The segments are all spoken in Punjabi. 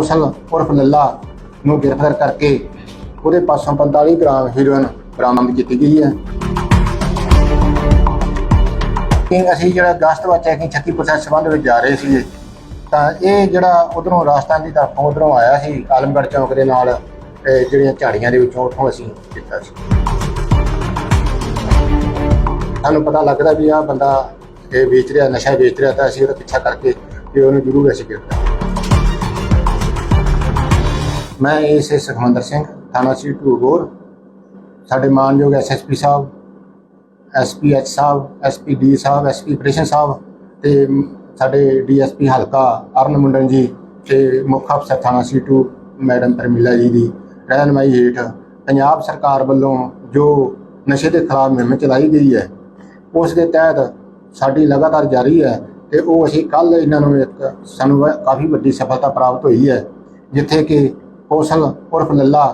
ਕੌਸ਼ਲ ਉਰਫ ਲੱਲਾ ਨੂੰ ਗ੍ਰਿਫਤਾਰ ਕਰਕੇ ਉਹਦੇ ਪਾਸੋਂ 45 ਗ੍ਰਾਮ ਹੀਰੋਇਨ ਬਰਾਮਦ ਕੀਤੀ ਗਈ ਹੈ। ਕਿ ਅਸੀਂ ਜਿਹੜਾ ਗਸ਼ਤ ਵਿੱਚ ਚੈਕਿੰਗ ਛੱਤੀ ਪ੍ਰੋਸੈਸ ਸੰਬੰਧ ਵਿੱਚ ਜਾ ਰਹੇ ਸੀ ਤਾਂ ਇਹ ਜਿਹੜਾ ਉਧਰੋਂ ਰਾਜਸਥਾਨ ਦੀ ਤਰਫੋਂ ਉਧਰੋਂ ਆਇਆ ਸੀ, ਆਲਮਗੜ੍ਹ ਚੌਂਕ ਦੇ ਨਾਲ ਜਿਹੜੀਆਂ ਝਾੜੀਆਂ ਦੇ ਵਿੱਚੋਂ ਉੱਥੋਂ ਅਸੀਂ ਕੀਤਾ ਸੀ। ਸਾਨੂੰ ਪਤਾ ਲੱਗਦਾ ਵੀ ਆਹ ਬੰਦਾ ਇਹ ਵੇਚ ਰਿਹਾ, ਨਸ਼ਾ ਵੇਚ ਰਿਹਾ, ਤਾਂ ਅਸੀਂ ਉਹਦਾ ਪਿੱਛਾ ਕਰਕੇ ਵੀ ਉਹਨੂੰ ਜ਼ਰੂਰ ਅਸੀਂ ਗ੍ਰਿਫਤਾਰ ਮੈਂ ਇਸ ਸੁਖਮੰਦਰ ਸਿੰਘ, ਥਾਣਾ ਸੀ ਟੂਗੋਰ ਸਾਡੇ ਮਾਨਯੋਗ ਐਸਐਸਪੀ ਸਾਹਿਬ ਐਸਪੀਐਚ ਸਾਹਿਬ ਐਸਪੀਡੀ ਸਾਹਿਬ ਐਸਪੀ ਕ੍ਰਿਸ਼ਨ ਸਾਹਿਬ ਤੇ ਮ- ਸਾਡੇ ਡੀਐਸਪੀ ਹਲਕਾ ਅਰਨ ਮੁੰਡਨ ਜੀ ਤੇ ਮੁੱਖ ਅਫਸਰ ਥਾਣਾ ਸੀ ਟੂ ਮੈਡਮ ਪਰਮਿਲਾ ਜੀ ਦੀ ਰਹਿਨਮਾਈ ਹੇਠ ਪੰਜਾਬ ਸਰਕਾਰ ਵੱਲੋਂ ਜੋ ਨਸ਼ੇ ਦੇ ਖਿਲਾਫ ਮੁਹਿੰਮ ਚਲਾਈ ਗਈ ਹੈ, ਉਸ ਦੇ ਤਹਿਤ ਸਾਡੀ ਲਗਾਤਾਰ ਜਾਰੀ ਹੈ ਤੇ ਉਹ ਅਸੀਂ ਕੱਲ ਇਹਨਾਂ ਨੂੰ ਇੱਕ ਸਾਨੂੰ ਕਾਫੀ ਵੱਡੀ ਸਫਲਤਾ ਪ੍ਰਾਪਤ ਹੋਈ ਹੈ, ਜਿੱਥੇ ਕਿ ਕੌਸ਼ਲ ਉਰਫ ਲੱਲਾ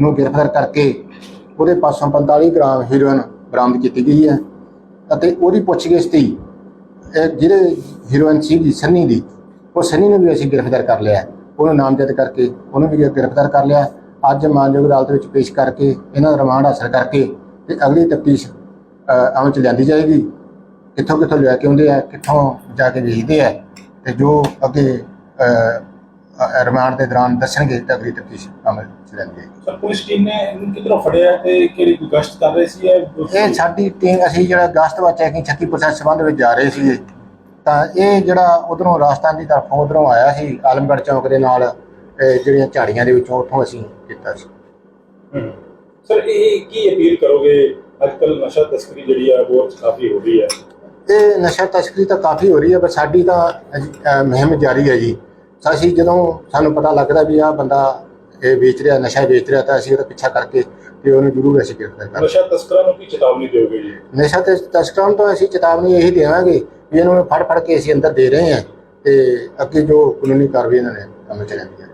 ਨੂੰ ਗ੍ਰਿਫਤਾਰ ਕਰਕੇ ਉਹਦੇ ਪਾਸੋਂ 45 ਗ੍ਰਾਮ ਹੀਰੋਇਨ ਬਰਾਮਦ ਕੀਤੀ ਗਈ ਹੈ ਅਤੇ ਉਹਦੀ ਪੁੱਛਗਿੱਛ ਦੀ ਇਹ ਜਿਹੜੇ ਹੀਰੋਇਨ ਸੀਗੀ ਸੰਨੀ ਦੀ, ਉਹ ਸੰਨੀ ਨੂੰ ਵੀ ਅਸੀਂ ਗ੍ਰਿਫਤਾਰ ਕਰ ਲਿਆ ਉਹਨੂੰ ਨਾਮਜ਼ਦ ਕਰਕੇ ਉਹਨੂੰ ਵੀ ਗ੍ਰਿਫਤਾਰ ਕਰ ਲਿਆ ਅੱਜ ਮਾਨਯੋਗ ਅਦਾਲਤ ਵਿੱਚ ਪੇਸ਼ ਕਰਕੇ ਇਹਨਾਂ ਦਾ ਰਿਮਾਂਡ ਹਾਸਲ ਕਰਕੇ ਤੇ ਅਗਲੀ ਤਫਤੀਸ਼ ਅਮਲ ਚ ਲਿਆਂਦੀ ਜਾਏਗੀ। ਕਿੱਥੋਂ ਕਿੱਥੋਂ ਲਿਆ ਕੇ ਆਉਂਦੇ ਆ, ਕਿੱਥੋਂ ਜਾ ਕੇ ਵੇਚਦੇ ਆ ਤੇ ਜੋ ਅੱਗੇ ਅਹ, ਰਿਮਾਂਡ ਦੇ ਦੌਰਾਨ ਦੱਸਣਗੇ ਤਾਂ ਅਗਲੀ ਤਫਤੀਸ਼ ਅਮਲ ਚ ਲਿਆਂਦੀ ਜਾਏਗੀ ਸਰ ਪੁਲਿਸ ਟੀਮ ਨੇ ਇਹਨੂੰ ਕਿਧਰੋਂ ਫੜਿਆ ਤੇ ਕਿਹੜੀ ਕੋਈ ਗਸ਼ਤ ਕਰ ਰਹੀ ਸੀ ਇਹ ਸਾਡੀ ਟੀਮ ਅਸੀਂ ਜਿਹੜਾ ਗਸ਼ਤ ਵਿੱਚ ਚੈਕਿੰਗ ਛੱਤੀ ਪ੍ਰੋਸੈਸ ਸੰਬੰਧ ਵਿੱਚ ਜਾ ਰਹੇ ਸੀ ਤਾਂ ਇਹ ਜਿਹੜਾ ਉਧਰੋਂ ਰਾਜਸਥਾਨ ਦੀ ਤਰਫੋਂ ਉਧਰੋਂ ਆਇਆ ਸੀ ਆਲਮਗੜ੍ਹ ਚੌਕ ਦੇ ਨਾਲ ਇਹ ਜਿਹੜੀਆਂ ਝਾੜੀਆਂ ਦੇ ਵਿੱਚੋਂ ਉੱਥੋਂ ਅਸੀਂ ਕੀਤਾ ਸੀ। ਹਮ। ਸਰ ਇਹ ਕੀ ਅਪੀਲ ਕਰੋਗੇ? ਅੱਜ ਕੱਲ ਨਸ਼ਾ ਤਸਕਰੀ ਜਿਹੜੀ ਆ ਬਹੁਤ ਕਾਫੀ ਹੋ ਰਹੀ ਹੈ ਇਹ ਨਸ਼ਾ ਤਸਕਰੀ ਤਾਂ ਕਾਫੀ ਹੋ ਰਹੀ ਹੈ ਪਰ ਸਾਡੀ ਤਾਂ ਅਜ- ਅਹ ਮੁਹਿੰਮ ਜਾਰੀ ਹੈ ਜੀ। ਅਸੀਂ ਜਦੋਂ ਸਾਨੂੰ ਪਤਾ ਲੱਗਦਾ ਵੀ ਆਹ ਬੰਦਾ ਇਹ ਵੇਚ ਰਿਹਾ ਨਸ਼ਾ ਵੇਚ ਰਿਹਾ ਤਾਂ ਅਸੀਂ ਉਹਦਾ ਪਿੱਛਾ ਕਰਕੇ ਤੇ ਉਹਨੂੰ ਜ਼ਰੂਰ ਅਸੀਂ ਗ੍ਰਿਫਤਾਰ ਕਰਾਂਗੇ। ਨਸ਼ਾ ਤਸਕਰਾਂ ਨੂੰ ਕੀ ਚੇਤਾਵਨੀ ਦਿਓਗੇ ਜੀ? ਨਸ਼ਾ ਤੇ ਤਸਕਰਾਂ ਨੂੰ ਤਾਂ ਅਸੀਂ ਚੇਤਾਵਨੀ ਇਹੀ ਦੇਵਾਂਗੇ ਵੀ ਇਹਨਾਂ ਫੜ ਫੜ ਕੇ ਅਸੀਂ ਅੰਦਰ ਦੇ ਰਹੇ ਹਾਂ ਤੇ ਅੱਗੇ ਜੋ ਕਾਨੂੰਨੀ ਕਾਰਵਾਈ ਇਹਨਾਂ ਨੇ ਕੰਮ ਚ ਲੈਂਦੀ ਹੈ।